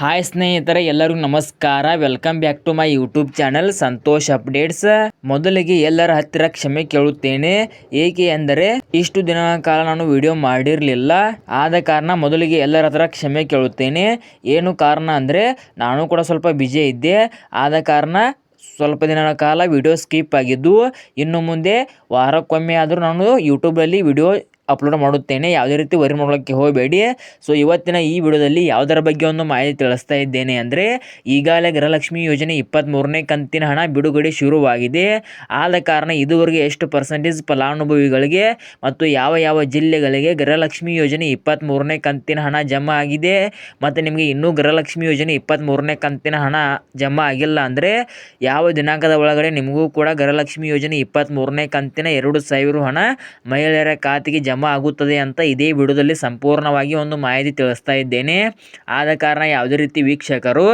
Hi ಸ್ನೇಹಿತರೆ, ಎಲ್ಲರಿಗೂ ನಮಸ್ಕಾರ. Welcome back to my YouTube channel Santosh updates ಮೊದಲಿಗೆ ಎಲ್ಲರ ಹತ್ತಿರ ಕ್ಷಮೆ ಕೇಳುತ್ತೇನೆ. ಏಕೆ ಅಂದರೆ, ಇಷ್ಟು ದಿನಗಳ ಕಾಲ ನಾನು ವಿಡಿಯೋ ಮಾಡಿರಲಿಲ್ಲ. ಆದ ಕಾರಣ ಮೊದಲಿಗೆ ಎಲ್ಲರ ಹತ್ರ ಕ್ಷಮೆ ಕೇಳುತ್ತೇನೆ. ಏನು ಕಾರಣ ಅಂದರೆ, ನಾನು ಕೂಡ ಸ್ವಲ್ಪ ಬಿಜಿ ಇದ್ದೆ. ಆದ ಕಾರಣ ಸ್ವಲ್ಪ ದಿನಗಳ ಕಾಲ ವಿಡಿಯೋ ಸ್ಕಿಪ್ ಆಗಿದ್ದು, ಇನ್ನು ಮುಂದೆ ವಾರಕ್ಕೊಮ್ಮೆ ಆದರೂ ನಾನು ಯೂಟ್ಯೂಬಲ್ಲಿ ವಿಡಿಯೋ ಅಪ್ಲೋಡ್ ಮಾಡುತ್ತೇನೆ. ಯಾವುದೇ ರೀತಿ ವರಿ ಮಾಡೋಕ್ಕೆ ಹೋಗಬೇಡಿ. ಸೊ ಇವತ್ತಿನ ಈ ವಿಡಿಯೋದಲ್ಲಿ ಯಾವುದರ ಬಗ್ಗೆ ಒಂದು ಮಾಹಿತಿ ತಿಳಿಸ್ತಾ ಇದ್ದೇನೆ ಅಂದರೆ, ಈಗಾಗಲೇ ಗೃಹಲಕ್ಷ್ಮಿ ಯೋಜನೆ ಇಪ್ಪತ್ತ್ಮೂರನೇ ಕಂತಿನ ಹಣ ಬಿಡುಗಡೆ ಶುರುವಾಗಿದೆ. ಆದ ಕಾರಣ ಇದುವರೆಗೆ ಎಷ್ಟು ಪರ್ಸೆಂಟೇಜ್ ಫಲಾನುಭವಿಗಳಿಗೆ ಮತ್ತು ಯಾವ ಯಾವ ಜಿಲ್ಲೆಗಳಿಗೆ ಗೃಹಲಕ್ಷ್ಮಿ ಯೋಜನೆ ಇಪ್ಪತ್ತ್ಮೂರನೇ ಕಂತಿನ ಹಣ ಜಮಾ ಆಗಿದೆ ಮತ್ತು ನಿಮಗೆ ಇನ್ನೂ ಗೃಹಲಕ್ಷ್ಮಿ ಯೋಜನೆ ಇಪ್ಪತ್ತ್ಮೂರನೇ ಕಂತಿನ ಹಣ ಜಮಾ ಆಗಿಲ್ಲ ಅಂದರೆ, ಯಾವ ದಿನಾಂಕದ ಒಳಗಡೆ ನಿಮಗೂ ಕೂಡ ಗೃಹಲಕ್ಷ್ಮಿ ಯೋಜನೆ ಇಪ್ಪತ್ತ್ಮೂರನೇ ಕಂತಿನ ಎರಡು ಸಾವಿರ ಹಣ ಮಹಿಳೆಯರ ಖಾತೆಗೆ ಜಮಾ ಆಗುತ್ತದೆ ಅಂತ ಇದೇ ವಿಡಿಯೋದಲ್ಲಿ ಸಂಪೂರ್ಣವಾಗಿ ಒಂದು ಮಾಹಿತಿ ತಿಳಿಸ್ತಾ ಇದ್ದೇನೆ. ಆದ ಕಾರಣ ಯಾವುದೇ ರೀತಿ ವೀಕ್ಷಕರು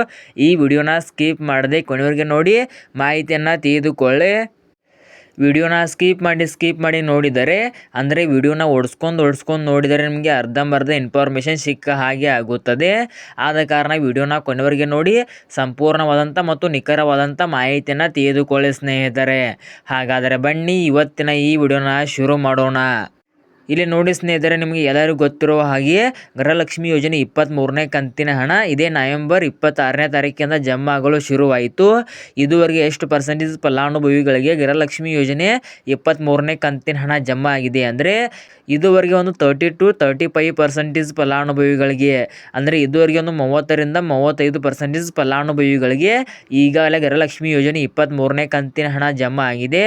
ಈ ವಿಡಿಯೋನ ಸ್ಕಿಪ್ ಮಾಡದೆ ಕೊನೆಯವರೆಗೆ ನೋಡಿ ಮಾಹಿತಿಯನ್ನು ತೆಗೆದುಕೊಳ್ಳಿ ವಿಡಿಯೋನ ಸ್ಕಿಪ್ ಮಾಡಿ ಸ್ಕಿಪ್ ಮಾಡಿ ನೋಡಿದರೆ, ಅಂದರೆ ವಿಡಿಯೋನ ಓಡಿಸ್ಕೊಂಡು ಓಡಿಸ್ಕೊಂಡು ನೋಡಿದರೆ ನಿಮಗೆ ಅರ್ಧಂಬರ್ಧ ಇನ್ಫಾರ್ಮೇಷನ್ ಸಿಕ್ಕ ಹಾಗೆ ಆಗುತ್ತದೆ. ಆದ ಕಾರಣ ವಿಡಿಯೋನ ಕೊನೆವರೆಗೆ ನೋಡಿ, ಸಂಪೂರ್ಣವಾದಂಥ ಮತ್ತು ನಿಖರವಾದಂಥ ಮಾಹಿತಿಯನ್ನು ತೆಗೆದುಕೊಳ್ಳಿ ಸ್ನೇಹಿತರೆ. ಹಾಗಾದರೆ ಬನ್ನಿ, ಇವತ್ತಿನ ಈ ವಿಡಿಯೋನ ಶುರು ಮಾಡೋಣ. ಇಲ್ಲಿ ನೋಡಿ ಸ್ನೇಹಿತರೆ, ನಿಮಗೆ ಎಲ್ಲರಿಗೂ ಗೊತ್ತಿರುವ ಹಾಗೆಯೇ ಗೃಹಲಕ್ಷ್ಮಿ ಯೋಜನೆ ಇಪ್ಪತ್ತ್ಮೂರನೇ ಕಂತಿನ ಹಣ. ಇದೇ ನವೆಂಬರ್ ಇಪ್ಪತ್ತಾರನೇ ತಾರೀಕಿಂದ ಜಮಾ ಆಗಲು ಶುರುವಾಯಿತು. ಇದುವರೆಗೆ ಎಷ್ಟು ಪರ್ಸೆಂಟೇಜ್ ಫಲಾನುಭವಿಗಳಿಗೆ ಗೃಹಲಕ್ಷ್ಮಿ ಯೋಜನೆ ಇಪ್ಪತ್ತ್ಮೂರನೇ ಕಂತಿನ ಹಣ ಜಮಾ ಆಗಿದೆ ಅಂದರೆ, ಇದುವರೆಗೆ ಒಂದು thirty two thirty five percentage ಫಲಾನುಭವಿಗಳಿಗೆ, ಅಂದರೆ ಇದುವರೆಗೆ ಒಂದು ಮೂವತ್ತರಿಂದ ಮೂವತ್ತೈದು ಪರ್ಸೆಂಟೇಜ್ ಫಲಾನುಭವಿಗಳಿಗೆ ಈಗಾಗಲೇ ಗೃಹಲಕ್ಷ್ಮಿ ಯೋಜನೆ ಇಪ್ಪತ್ತ್ಮೂರನೇ ಕಂತಿನ ಹಣ ಜಮಾ ಆಗಿದೆ.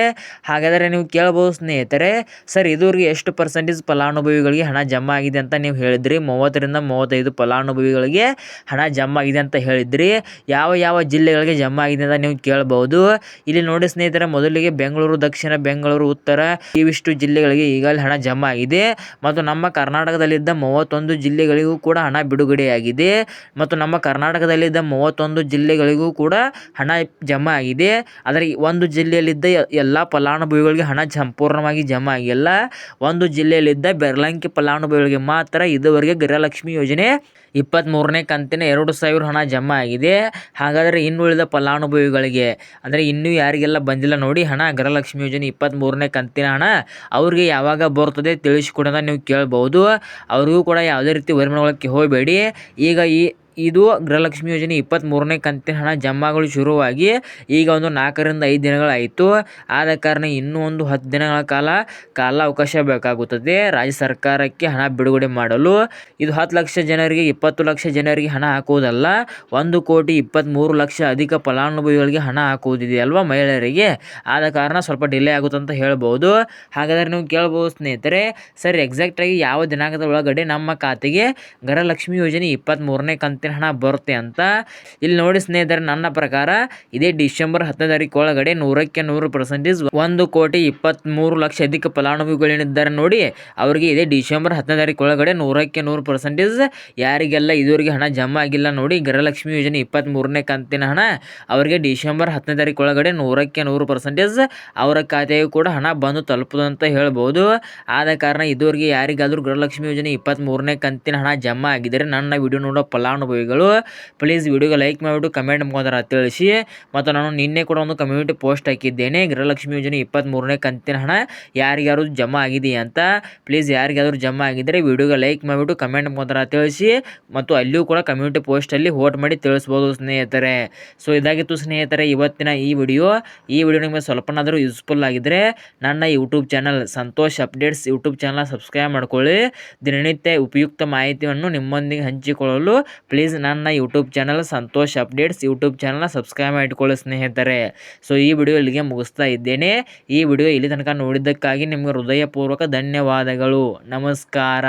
ಹಾಗಾದರೆ ನೀವು ಕೇಳ್ಬೋದು ಸ್ನೇಹಿತರೆ, ಸರ್, ಇದುವರೆಗೆ ಎಷ್ಟು ಪರ್ಸೆಂಟೇಜ್ ಫಲಾನುಭವಿಗಳಿಗೆ ಹಣ ಜಮಾ ಆಗಿದೆ ಅಂತ ನೀವು ಹೇಳಿದ್ರಿ. ಮೂವತ್ತರಿಂದ ಮೂವತ್ತೈದು ಫಲಾನುಭವಿಗಳಿಗೆ ಹಣ ಜಮಾ ಆಗಿದೆ ಅಂತ ಹೇಳಿದ್ರಿ. ಯಾವ ಯಾವ ಜಿಲ್ಲೆಗಳಿಗೆ ಜಮಾ ಆಗಿದೆ ಅಂತ ನೀವು ಕೇಳಬಹುದು ಇಲ್ಲಿ ನೋಡಿ ಸ್ನೇಹಿತರೆ, ಮೊದಲಿಗೆ ಬೆಂಗಳೂರು, ದಕ್ಷಿಣ ಬೆಂಗಳೂರು, ಉತ್ತರ ಇವಿಷ್ಟು ಜಿಲ್ಲೆಗಳಿಗೆ ಈಗಾಗಲೇ ಹಣ ಜಮಾ ಆಗಿದೆ. ಮತ್ತು ನಮ್ಮ ಕರ್ನಾಟಕದಲ್ಲಿದ್ದ ಮೂವತ್ತೊಂದು ಜಿಲ್ಲೆಗಳಿಗೂ ಕೂಡ ಹಣ ಬಿಡುಗಡೆಯಾಗಿದೆ. ಮತ್ತು ನಮ್ಮ ಕರ್ನಾಟಕದಲ್ಲಿದ್ದ ಮೂವತ್ತೊಂದು ಜಿಲ್ಲೆಗಳಿಗೂ ಕೂಡ ಹಣ ಜಮಾ ಆಗಿದೆ. ಆದರೆ ಒಂದು ಜಿಲ್ಲೆಯಲ್ಲಿದ್ದ ಎಲ್ಲ ಫಲಾನುಭವಿಗಳಿಗೆ ಹಣ ಸಂಪೂರ್ಣವಾಗಿ ಜಮಾ ಆಗಿಲ್ಲ. ಒಂದು ಜಿಲ್ಲೆಯಲ್ಲಿದ್ದ ಬೆರ್ಲಂಕಿ ಫಲಾನುಭವಿಗಳಿಗೆ ಮಾತ್ರ ಇದುವರೆಗೆ ಗೃಹಲಕ್ಷ್ಮಿ ಯೋಜನೆ ಇಪ್ಪತ್ತ್ಮೂರನೇ ಕಂತಿನ ಎರಡು ಸಾವಿರ ಹಣ ಜಮಾ ಆಗಿದೆ. ಹಾಗಾದರೆ ಇನ್ನುಳಿದ ಫಲಾನುಭವಿಗಳಿಗೆ, ಅಂದರೆ ಇನ್ನೂ ಯಾರಿಗೆಲ್ಲ ಬಂದಿಲ್ಲ ನೋಡಿ, ಹಣ ಗೃಹಲಕ್ಷ್ಮಿ ಯೋಜನೆ ಇಪ್ಪತ್ತ್ಮೂರನೇ ಕಂತಿನ ಹಣ ಅವ್ರಿಗೆ ಯಾವಾಗ ಬರ್ತದೆ ತಿಳಿಸ್ಕೊಡೋದ ನೀವು ಕೇಳ್ಬೋದು. ಅವ್ರಿಗೂ ಕೂಡ ಯಾವುದೇ ರೀತಿ ವರಿಮಾನಕ್ಕೆ ಹೋಗಬೇಡಿ. ಈಗ ಈ ಇದು ಗೃಹಲಕ್ಷ್ಮಿ ಯೋಜನೆ ಇಪ್ಪತ್ತ್ಮೂರನೇ ಕಂತಿನ ಹಣ ಜಮಾಗಳು ಶುರುವಾಗಿ ಈಗ ಒಂದು ನಾಲ್ಕರಿಂದ ಐದು ದಿನಗಳಾಯಿತು. ಆದ ಕಾರಣ ಇನ್ನೂ ಒಂದು ಹತ್ತು ದಿನಗಳ ಕಾಲ ಕಾಲಾವಕಾಶ ಬೇಕಾಗುತ್ತದೆ. ರಾಜ್ಯ ಸರ್ಕಾರಕ್ಕೆ ಹಣ ಬಿಡುಗಡೆ ಮಾಡಲು ಇದು ಹತ್ತು ಲಕ್ಷ ಜನರಿಗೆ, ಇಪ್ಪತ್ತು ಲಕ್ಷ ಜನರಿಗೆ ಹಣ ಹಾಕುವುದಲ್ಲ, ಒಂದು ಕೋಟಿ ಇಪ್ಪತ್ತ್ಮೂರು ಲಕ್ಷ ಅಧಿಕ ಫಲಾನುಭವಿಗಳಿಗೆ ಹಣ ಹಾಕುವುದಿದೆ ಅಲ್ವಾ ಮಹಿಳೆಯರಿಗೆ? ಆದ ಕಾರಣ ಸ್ವಲ್ಪ ಡಿಲೇ ಆಗುತ್ತೆ ಅಂತ ಹೇಳ್ಬೋದು. ಹಾಗಾದರೆ ನೀವು ಕೇಳ್ಬೋದು ಸ್ನೇಹಿತರೆ, ಸರ್ ಎಕ್ಸಾಕ್ಟಾಗಿ ಯಾವ ದಿನಾಂಕದ ಒಳಗಡೆ ನಮ್ಮ ಖಾತೆಗೆ ಗೃಹಲಕ್ಷ್ಮಿ ಯೋಜನೆ ಇಪ್ಪತ್ತ್ಮೂರನೇ ಕಂತಿನ ಹಣ ಬರುತ್ತೆ ಅಂತ. ಇಲ್ಲಿ ನೋಡಿ ಸ್ನೇಹಿತರೆ, ನನ್ನ ಪ್ರಕಾರ ಇದೇ ಡಿಸೆಂಬರ್ ಹತ್ತನೇ ತಾರೀಕು ಒಳಗಡೆ ನೂರಕ್ಕೆ ನೂರು ಪರ್ಸೆಂಟೇಜ್ ಒಂದು ಕೋಟಿ ಇಪ್ಪತ್ತ್ಮೂರು ಲಕ್ಷ ಅಧಿಕ ಫಲಾನುಭವಿಗಳೇನಿದ್ದಾರೆ ನೋಡಿ. ಅವರಿಗೆ ಇದೇ ಡಿಸೆಂಬರ್ ಹತ್ತನೇ ತಾರೀಕು ಒಳಗಡೆ ನೂರಕ್ಕೆ ನೂರು ಪರ್ಸೆಂಟೇಜ್ ಯಾರಿಗೆಲ್ಲ ಇದುವರೆಗೆ ಹಣ ಜಮಾ ಆಗಿಲ್ಲ ನೋಡಿ. ಗೃಹಲಕ್ಷ್ಮಿ ಯೋಜನೆ ಇಪ್ಪತ್ತ್ಮೂರನೇ ಕಂತಿನ ಹಣ. ಅವರಿಗೆ ಡಿಸೆಂಬರ್ ಹತ್ತನೇ ತಾರೀಕು ಒಳಗಡೆ ನೂರಕ್ಕೆ ನೂರು ಪರ್ಸೆಂಟೇಜ್ ಅವರ ಖಾತೆಗೆ ಕೂಡ ಹಣ ಬಂದು ತಲುಪುದು ಅಂತ ಹೇಳ್ಬೋದು. ಆದ ಕಾರಣ ಇದುವರೆಗೆ ಯಾರಿಗಾದರೂ ಗೃಹಲಕ್ಷ್ಮಿ ಯೋಜನೆ ಇಪ್ಪತ್ತ್ಮೂರನೇ ಕಂತಿನ ಹಣ ಜಮಾ ಆಗಿದ್ದರೆ ನನ್ನ ವಿಡಿಯೋ ನೋಡೋ ಫಲಾನುಭವಿಗಳು ಪ್ಲೀಸ್ ವಿಡಿಯೋಗೆ ಲೈಕ್ ಮಾಡಿಬಿಟ್ಟು ಕಮೆಂಟ್ ಮುಖಾಂತರ ತಿಳಿಸಿ. ಮತ್ತು ನಾನು ನಿನ್ನೆ ಕೂಡ ಒಂದು ಕಮ್ಯುನಿಟಿ ಪೋಸ್ಟ್ ಹಾಕಿದ್ದೇನೆ. ಗೃಹಲಕ್ಷ್ಮಿ ಯೋಜನೆ ಇಪ್ಪತ್ತ್ಮೂರನೇ ಕಂತಿನ ಹಣ ಯಾರಿಗಾರು ಜಮಾ ಆಗಿದೆಯಾ ಅಂತ. ಪ್ಲೀಸ್ ಯಾರಿಗಾದರೂ ಜಮಾ ಆಗಿದ್ದರೆ ವಿಡಿಯೋಗೆ ಲೈಕ್ ಮಾಡಿಬಿಟ್ಟು ಕಮೆಂಟ್ ಮುಖಾಂತರ ತಿಳಿಸಿ. ಮತ್ತು ಅಲ್ಲಿಯೂ ಕೂಡ ಕಮ್ಯುನಿಟಿ ಪೋಸ್ಟಲ್ಲಿ ವೋಟ್ ಮಾಡಿ ತಿಳಿಸ್ಬೋದು ಸ್ನೇಹಿತರೆ. ಸೊ ಇದಾಗಿತ್ತು ಸ್ನೇಹಿತರೆ ಇವತ್ತಿನ ಈ ವಿಡಿಯೋ. ಈ ವಿಡಿಯೋ ನಿಮಗೆ ಸ್ವಲ್ಪನಾದರೂ ಯೂಸ್ಫುಲ್ ಆಗಿದ್ದರೆ ನನ್ನ YouTube channel Santosh updates YouTube channel subscribe ಮಾಡ್ಕೊಳ್ಳಿ. ದಿನನಿತ್ಯ ಉಪಯುಕ್ತ ಮಾಹಿತಿಯನ್ನು ನಿಮ್ಮೊಂದಿಗೆ ಹಂಚಿಕೊಳ್ಳಲು ಪ್ಲೀಸ್ ನನ್ನ YouTube channel Santosh updates YouTube ಚಾನಲ್ನ ಸಬ್ಸ್ಕ್ರೈಬ್ ಮಾಡಿಕೊಳ್ಳಿ ಸ್ನೇಹಿತರೆ. ಸೊ ಈ ವಿಡಿಯೋ ಇಲ್ಲಿಗೆ ಮುಗಿಸ್ತಾ ಇದ್ದೇನೆ. ಈ ವಿಡಿಯೋ ಇಲ್ಲಿ ತನಕ ನೋಡಿದ್ದಕ್ಕಾಗಿ ನಿಮಗೆ ಹೃದಯಪೂರ್ವಕ ಧನ್ಯವಾದಗಳು. ನಮಸ್ಕಾರ.